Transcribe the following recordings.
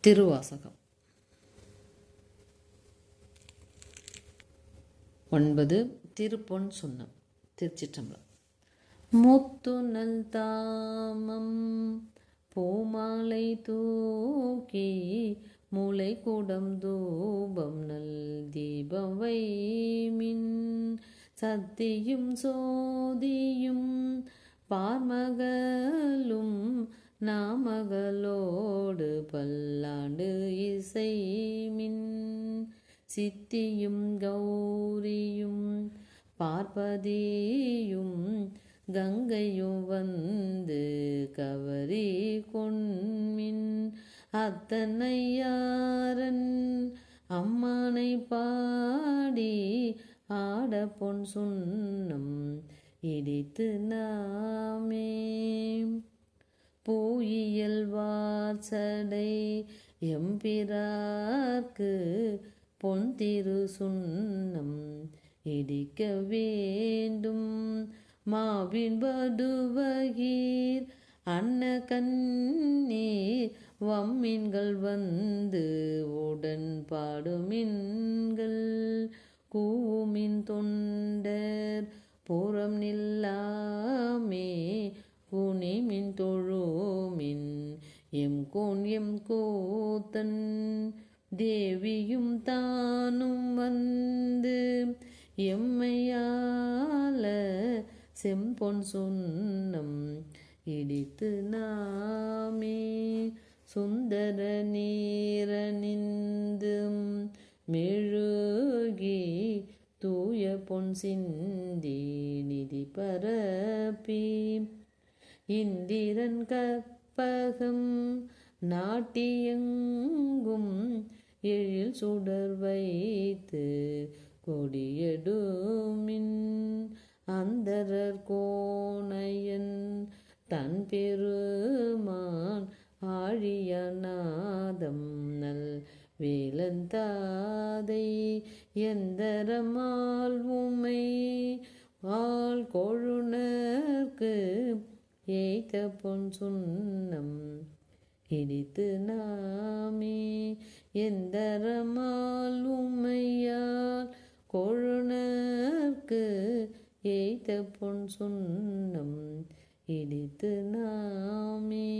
திருவாசகம். ஒன்பது திருப்பொன் சுண்ணம் திருச்சிற்றம்பலம். முத்து நல் தாமம் பூமாலை தூக்கி முளை கூடம் தூபம் நல் தீபம் வைமின் சத்தியும் சோதியும் பார்மகளும் நாமகளோடு பல்லாண்டு இசை மின் சித்தியும் கௌரியும் பார்ப்பதியும் கங்கையும் வந்து கவரி கொண்மின் அத்தனையாரன் அம்மானை பாடி ஆட பொன் சுண்ணம் இடித்து நாமே. பூயியல் வாசடை எம்பிரார்க்கு பொன்திரு சுண்ணம் இடிக்க வேண்டும். மாவின் படுவகீர் அன்ன கண்ணீர் வம்மின்கள் வந்து உடன் பாடுமின்கள் கூமின் தொண்டர் புறம் நில்லாமே குனிமின் தொழுமின் எம் கோன் எம் கூத்தன். தேவியும் தானும் வந்து எம்மையால செம்பொன் சொன்னம் இடித்து நாமே. சுந்தர நீரனிந்தும் மெழுகி தூய பொன் சிந்தி நிதி பரப்பி. இந்திரன் கற்பகம் நாட்டியங்கும் எழில் சுடர் வைத்து கொடியடுமின் அந்தரர் கோணையன் தன் பெருமான் ஆழியநாதம் நல் வேலந்தாதை எந்தரமால் உமை ஆள் கொழுனர்க்கு ஏய்த்த பொன் சுண்ணம் இடித்து நாமே எந்தரமால் உமையால் கொழுனர்க்கு ஏய்த்த பொன் சுண்ணம் இடித்து நாமே.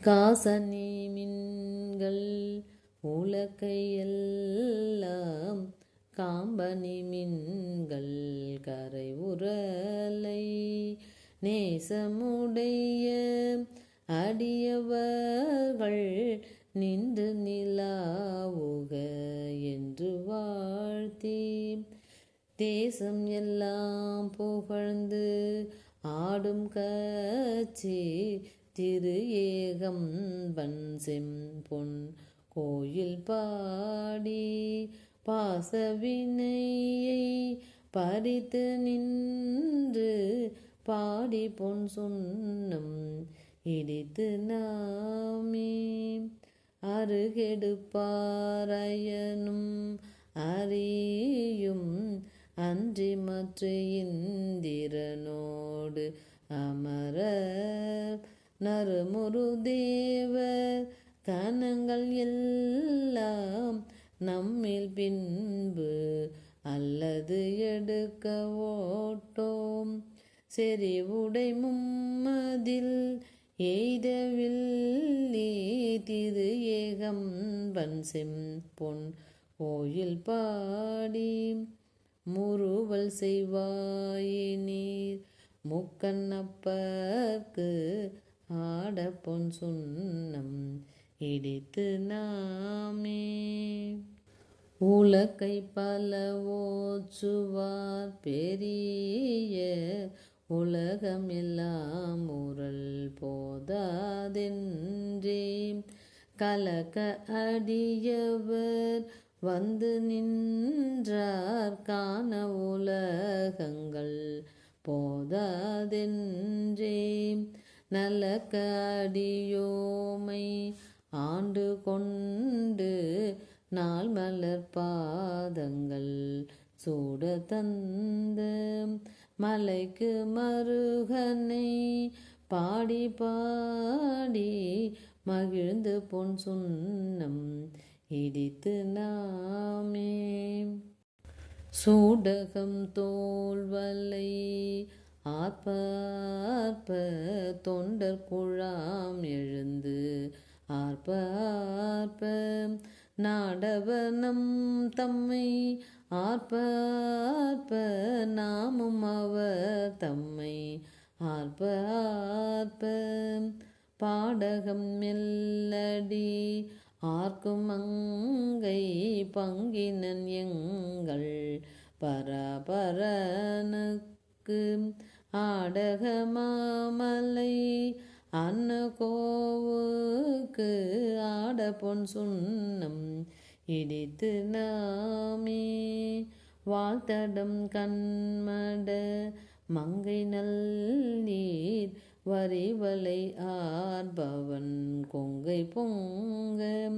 காசனி மின்கள் உலக்கையெல்லாம் காம்பனி மின்கள் கரை உரலை நேசமுடைய அடியவர்கள் நின்று நிலாவுக என்று வாழ்த்தி. தேசம் எல்லாம் புகழ்ந்து ஆடும் கச்சி திரு ஏகம் பன் செம்பொன் கோயில் பாடி. பாசவினையை பறித்து நின்று பாடி பொன் சுண்ணம் இடித்து நாமே. அருகெடுப்பாரையனும் அறியும் அன்றி மற்ற இந்திரனோடு அமரர் நறுமுரு தேவர் தனங்கள் எல்லாம் நம்மில் பின்பு அல்லது எடுக்க ஓட்டோம். செறிவுடை மும்மதில் எய்தவில்லி திரு ஏகம்பன் செம்பொன் கோயில் பாடி முறுவல் செய்வாயினீர் முக்கண்ணப்பர்க்கு ஆட பொன் சுண்ணம் இடித்து நாமே. உலக்கை பல ஓச்சுவார் பெரிய உலகம் எல்லாம் உரல் போதாதென்றே. கலக்க அடியவர் வந்து நின்றார் காண உலகங்கள் போதாதென்றே. நலக்க அடியோமை ஆண்டு கொண்டு நாள் மலர் பாதங்கள் சூட தந்த மலைக்கு மருகனை பாடி பாடி மகிழ்ந்து பொன் சுண்ணம் இடித்து நாமே. சூடகம் தோல்வலை ஆர்ப்ப ஆர்ப்ப தொண்டர் குழாம் எழுந்து ஆர்ப்ப ஆர்ப்ப நாடவனம் தம்மை ஆர்ப்ப ஆர்ப்ப நாமும் அவர் தம்மை ஆர்ப்ப ஆர்ப்ப பாடகம் மெல்லடி ஆர்க்கும் அங்கை பங்கினன் எங்கள் பரபரனுக்கு. ஆடகமாமலை அன்னு கோவுக்கு ஆட பொன் சுண்ணம் இடித்து நாமே. வாழ்த்தடம் கண்மட மங்கை நல் நீர் வரிவலை ஆர்பவன் கொங்கை பொங்க.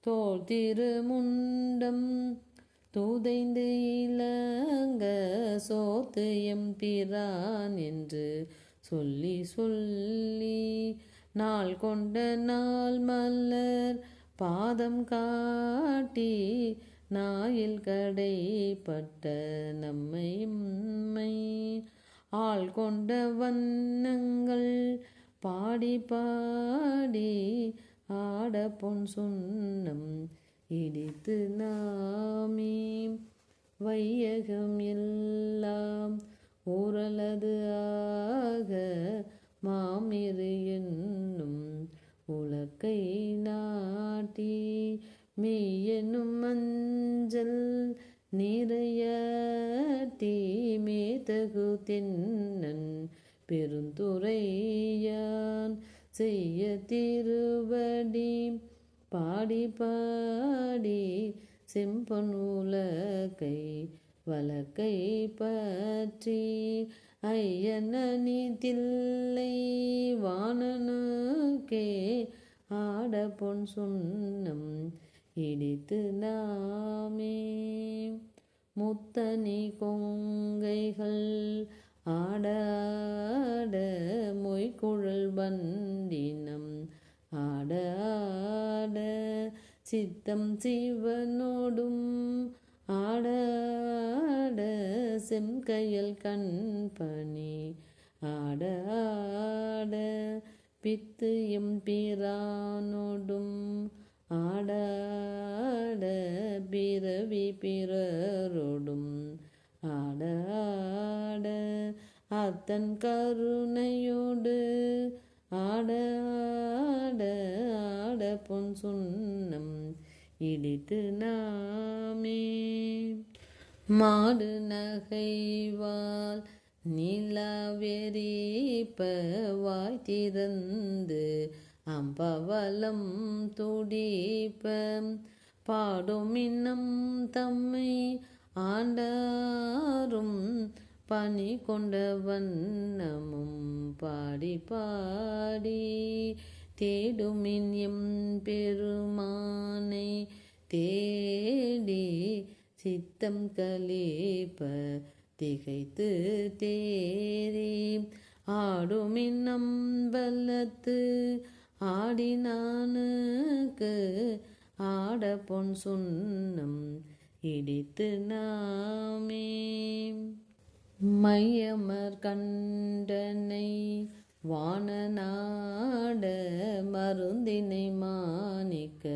தோல் திருமுண்டம் தூதைந்து இலங்க சோத்து எம்பிரான் என்று சொல்லி சொல்லி நாள் கொண்ட நாள் மலர் பாதம் காட்டி நாயில் கடைப்பட்ட நம்மை உண்மை ஆள் கொண்ட வண்ணங்கள் பாடி பாடி ஆட பொன் சுண்ணம் இடித்து நாமே வையகம் எல்லாம் ஊரலது ஆக மாமிரு என்னும் உலக்கை நாட்டி மெய்யெனும் மஞ்சள் நிறையாட்டி மேதகு தென்னன் பெருந்துரையான் செய்ய திருவடி பாடி பாடி செம்பன் உலகை வழக்கை பற்றி ஐயனி தில்லை வாணனுக்கே ஆட பொன் சுண்ணம் இடித்து நாமே. முத்தனி கொங்கைகள் ஆட மொய்குழல் வண்டினம் ஆட சித்தம் சிவனோடும் ஆட செம்கையல் கண்பணி ஆட ஆட பித்து எம்பிரானோடும் ஆட ஆட பிறவி பிறரோடும். ஆட ஆட அத்தன் கருணையோடு. ஆட ஆட ஆட பொன் சுண்ணம் இடித்து நாமே. மாடு நகைவால் நிலவெறிப்பவாய் திறந்து அம்பவலம் துடிப்ப பாடும் இன்னம் தம்மை ஆண்டாரும் பணி கொண்ட வண்ணமும் பாடி பாடி தேடுமின் எம் பெருமானை தேடி சித்தம் கலிப்ப திகைத்து தேரி. ஆடுமின் நம்பலத்து ஆடினானுக்கு ஆட பொன் சுண்ணம் இடித்து நாமே. மையமர் கண்டனை வானநாட மருந்தினை மாணிக்க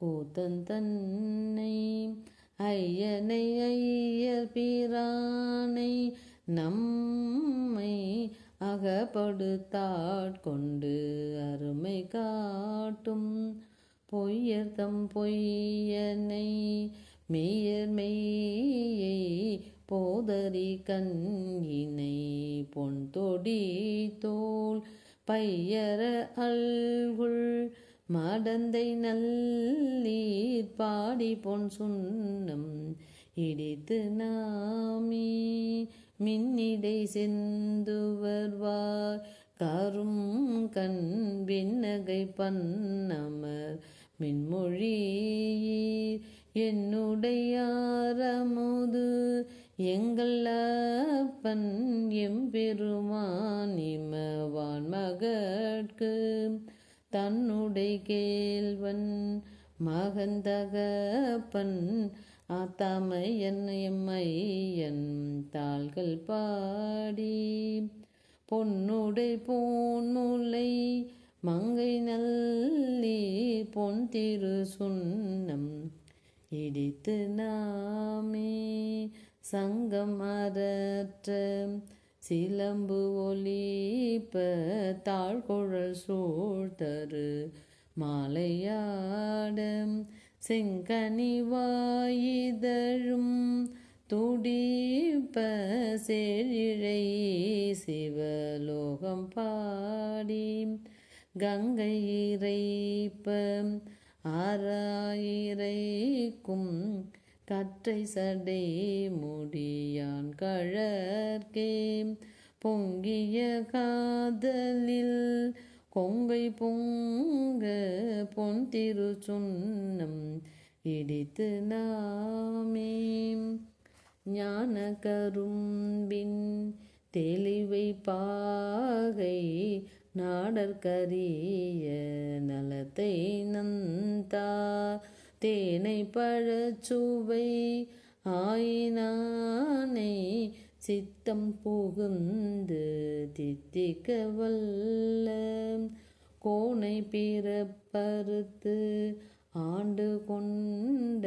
கூத்தன் தன்னை ஐயனை ஐயர் பிரானை நம்மை அகப்படுத்தாட்கொண்டு அருமை காட்டும் பொய்யர்தம் பொய்யனை மெய்யர் மெய்யை போதரி கண்ணினை பொன் தொடி தோல் பையர அல்குள் மடந்தை நல்லீர் பாடி பொன் சுண்ணம் இடித்து நாமி. மின்னிடை செந்துவர்வார் கரும் கண் விண்ணகை பன்னமர். மின்மொழியீர் என்னுடையாரமுது எங்கள் அப்பன் எம்பெருமானிமவான் மகட்கு தன்னுடை கேள்வன் மகந்தகப்பன் ஆத்தாமையன் எம்மையன் தாள்கள் பாடி. பொன்னுடை போன்முலை மங்கை நல்லி பொன் திரு சுண்ணம் இடித்து நாமே சங்கம் அறற்ற சிலம்பு ஒலிப்ப தாழ்குழல் சூழ்தரு மாலையாடம் செங்கனி வாயிதழும் துடிப்ப செழிழை சிவலோகம் பாடி. கங்கை இறைப்ப ஆராயிரைக்கும் கற்றை சடை முடியான் கழற்கே பொங்கிய காதலில் கொங்கை பொங்க பொன் திரு சுண்ணம் இடித்து நாமே ஞான கரும்பின் தெளிவை பாகை நாடற்கரிய நலத்தை நந்தா தேனை பழச்சுவை ஆயினானை. சித்தம் புகுந்து தித்திக்க வல்ல கோனை பிறப்பறுத்து ஆண்டு கொண்ட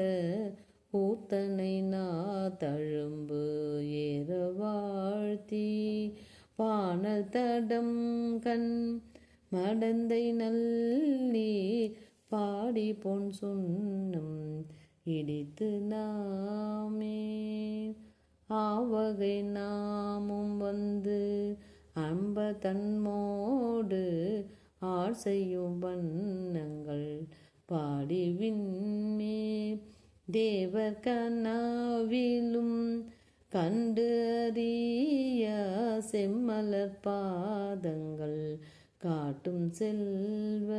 கூத்தனை நா தழும்பு ஏற வாழ்த்தி பானல் தடம் கண் மடந்தை நல்லி பாடி பொன் சொன்னும் இடித்து நாமே. ஆவகை நாமும் வந்து அன்ப தன்மோடு ஆர் செய்யும் வண்ணங்கள் பாடி விண்மே. தேவர் கனாவிலும் கண்டு அறிய செம்மலர் பாதங்கள் காட்டும் செல்வ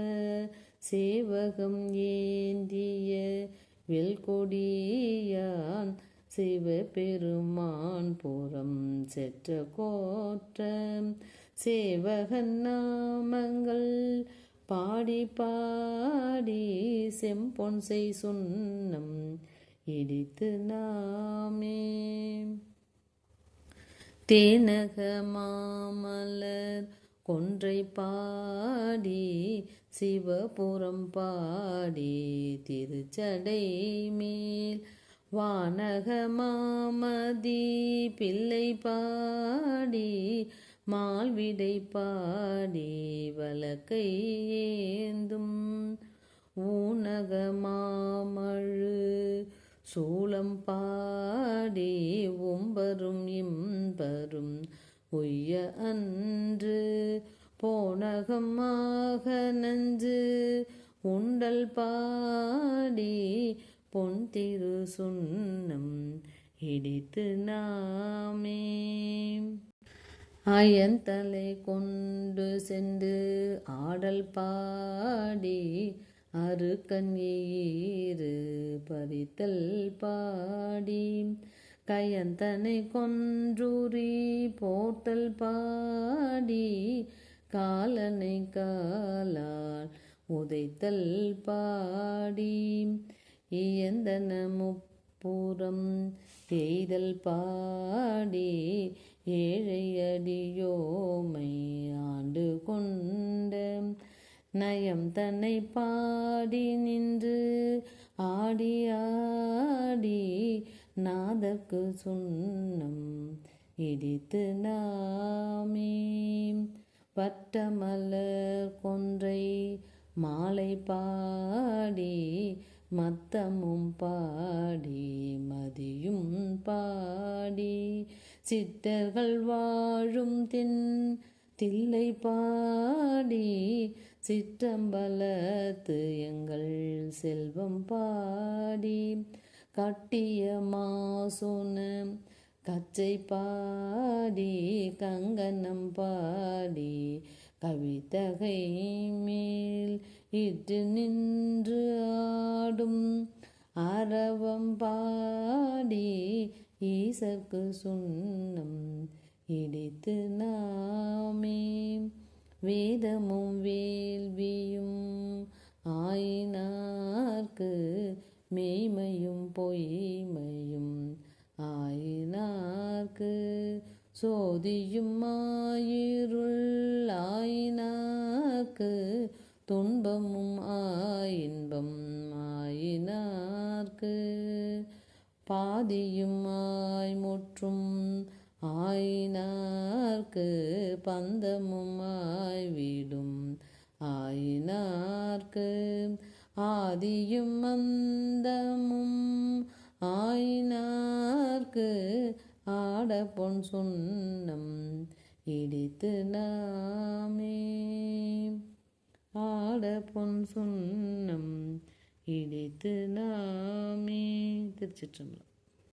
சேவகம் ஏந்திய வெல்கொடியான் சிவபெருமான் புறம் செற்ற கோற்றம் சேவகன் நாமங்கள் பாடி பாடி செம்பொன் செய் சுண்ணம் இடித்து நாமே. தேனக மாமலர் கொன்றை பாடி சிவபுரம் பாடி திருச்சடை மேல் வானக மாமதி பிள்ளை பாடி மால்விடை பாடி வழக்கை ஏந்தும். ஊனக மாமழு சூளம் பாடி உம்பரும் இம்பரும் உய்ய அன்று போனகமாக நஞ்சு உண்டல் பாடி பொன் திரு சுண்ணம் இடித்து நாமே. அயந்தலை கொண்டு சென்று ஆடல் பாடி அருக்கன் ஈறு பறித்தல் பாடி. கயந்தனை கொன்றுரி போர்த்தல் பாடி காலனை காலால் உதைத்தல் பாடி. இயந்தன முப்புறம் எய்தல் பாடி. ஏழையடியோமை ஆண்டு கொண்ட நயம் தன்னை பாடி நின்று ஆடி ஆடி நாதற்கு சுண்ணம் இடித்து நாமே. பட்ட மலர் கொன்றை மாலை பாடி மத்தமும் பாடி மதியும் பாடி. சித்தர்கள் வாழும் தின் தில்லை பாடி சிற்றம்பலத்து எங்கள் செல்வம் பாடி. கட்டிய மாசுன கச்சை பாடி கங்கணம் பாடி கவிதகை மேல் இட்டு நின்று ஆடும். அரவம் பாடி ஈசற்கு சுண்ணம் இடித்து நாமே. வேதமும் வேள்வியும் ஆயினார்க்கு மெய்மையும் பொய்மையும் ஆயினார்க்கு சோதியும் ஆயிருள் ஆயினார்க்கு துன்பமும் ஆயின்பம் ஆயினார்க்கு. பாதியும் ஆய் முற்றும் ஆயினார்க்கு பந்தமும் ஆய் வீடும் ஆயினார்க்கு. ஆதியும் மந்தமும் ஆயினார் ஆயினார்க்கு ஆட பொன் சுண்ணம் இடித்து நாமே. ஆட பொன் சுண்ணம் இடித்து நாமே. திருச்சிற்றம்பலம்.